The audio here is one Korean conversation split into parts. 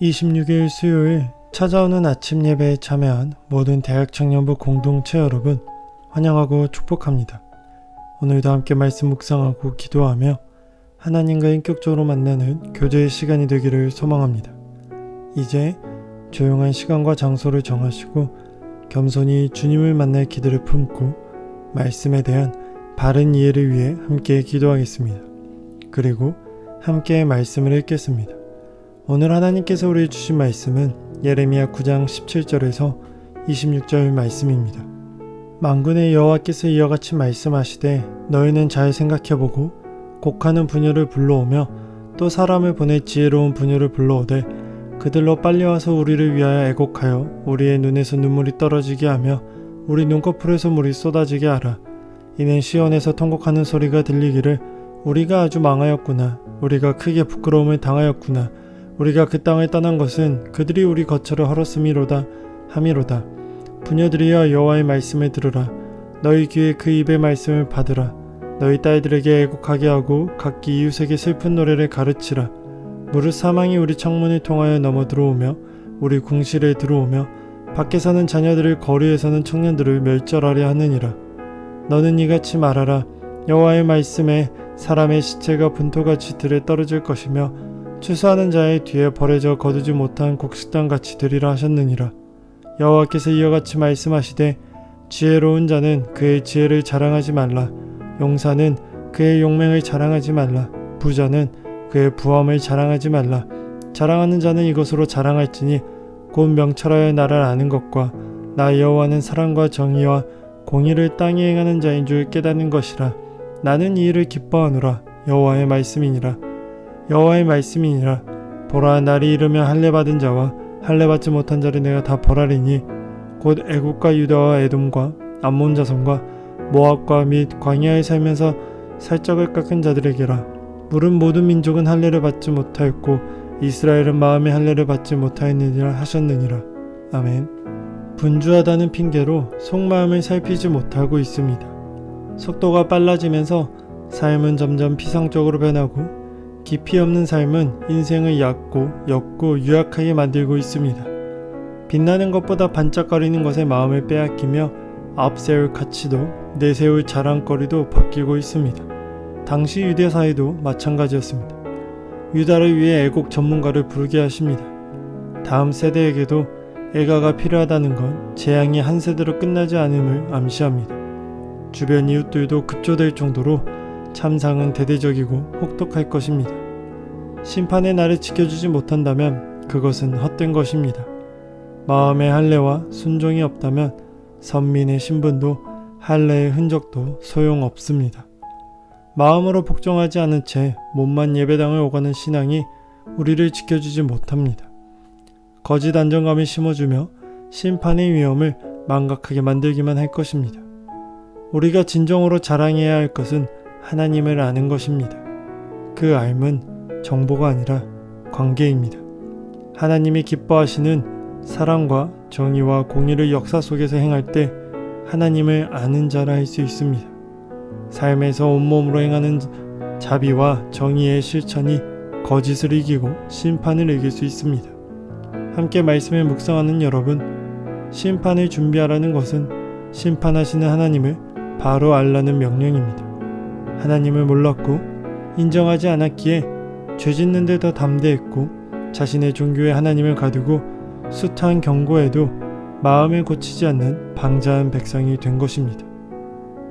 26일 수요일 찾아오는 아침 예배에 참여한 모든 대학 청년부 공동체 여러분 환영하고 축복합니다. 오늘도 함께 말씀 묵상하고 기도하며 하나님과 인격적으로 만나는 교제의 시간이 되기를 소망합니다. 이제 조용한 시간과 장소를 정하시고 겸손히 주님을 만날 기도를 품고 말씀에 대한 바른 이해를 위해 함께 기도하겠습니다. 그리고 함께 말씀을 읽겠습니다. 오늘 하나님께서 우리 주신 말씀은 예레미야 9장 17절에서 26절 말씀입니다. 만군의 여호와께서 이와 같이 말씀하시되 너희는 잘 생각해보고 곡하는 부녀를 불러오며 또 사람을 보내 지혜로운 부녀를 불러오되 그들로 빨리 와서 우리를 위하여 애곡하여 우리의 눈에서 눈물이 떨어지게 하며 우리 눈꺼풀에서 물이 쏟아지게 하라. 이는 시온에서 통곡하는 소리가 들리기를 우리가 아주 망하였구나. 우리가 크게 부끄러움을 당하였구나. 우리가 그 땅을 떠난 것은 그들이 우리 거처를 헐었음이로다 함이로다. 부녀들이여 여호와의 말씀을 들으라. 너희 귀에 그 입의 말씀을 받으라. 너희 딸들에게 애곡하게 하고 각기 이웃에게 슬픈 노래를 가르치라. 무릇 사망이 우리 창문을 통하여 넘어 들어오며 우리 궁실에 들어오며 밖에서는 자녀들을 거리에서는 청년들을 멸절하려 하느니라. 너는 이같이 말하라. 여호와의 말씀에 사람의 시체가 분토같이 들에 떨어질 것이며 추수하는 자의 뒤에 버려져 거두지 못한 곡식당 같이 되리라 하셨느니라. 여호와께서 이와 같이 말씀하시되 지혜로운 자는 그의 지혜를 자랑하지 말라. 용사는 그의 용맹을 자랑하지 말라. 부자는 그의 부함을 자랑하지 말라. 자랑하는 자는 이것으로 자랑할지니 곧 명철하여 나를 아는 것과 나 여호와는 사랑과 정의와 공의를 땅에 행하는 자인 줄 깨닫는 것이라. 나는 이 일을 기뻐하노라. 여호와의 말씀이니라. 여호와의 말씀이니라. 보라 날이 이르며 할례 받은 자와 할례 받지 못한 자를 내가 다 벌하리니 곧 애국과 유다와 에돔과 암몬 자손과 모압과 및 광야에 살면서 살적을 깎은 자들에게라. 물은 모든 민족은 할례를 받지 못하였고 이스라엘은 마음의 할례를 받지 못하였느니라 하셨느니라. 아멘. 분주하다는 핑계로 속마음을 살피지 못하고 있습니다. 속도가 빨라지면서 삶은 점점 피상적으로 변하고 깊이 없는 삶은 인생을 얕고 옅고 유약하게 만들고 있습니다. 빛나는 것보다 반짝거리는 것에 마음을 빼앗기며 앞세울 가치도 내세울 자랑거리도 바뀌고 있습니다. 당시 유대 사회도 마찬가지였습니다. 유다를 위해 애곡 전문가를 부르게 하십니다. 다음 세대에게도 애가가 필요하다는 건 재앙이 한 세대로 끝나지 않음을 암시합니다. 주변 이웃들도 급조될 정도로 참상은 대대적이고 혹독할 것입니다. 심판의 날을 지켜주지 못한다면 그것은 헛된 것입니다. 마음의 할례와 순종이 없다면 선민의 신분도 할례의 흔적도 소용없습니다. 마음으로 복종하지 않은 채 몸만 예배당을 오가는 신앙이 우리를 지켜주지 못합니다. 거짓 안정감을 심어주며 심판의 위험을 망각하게 만들기만 할 것입니다. 우리가 진정으로 자랑해야 할 것은 하나님을 아는 것입니다. 그 알은 정보가 아니라 관계입니다. 하나님이 기뻐하시는 사랑과 정의와 공의를 역사 속에서 행할 때 하나님을 아는 자라 할 수 있습니다. 삶에서 온몸으로 행하는 자비와 정의의 실천이 거짓을 이기고 심판을 이길 수 있습니다. 함께 말씀을 묵상하는 여러분, 심판을 준비하라는 것은 심판하시는 하나님을 바로 알라는 명령입니다. 하나님을 몰랐고 인정하지 않았기에 죄 짓는 데 더 담대했고 자신의 종교에 하나님을 가두고 숱한 경고에도 마음을 고치지 않는 방자한 백성이 된 것입니다.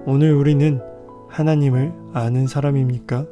오늘 우리는 하나님을 아는 사람입니까?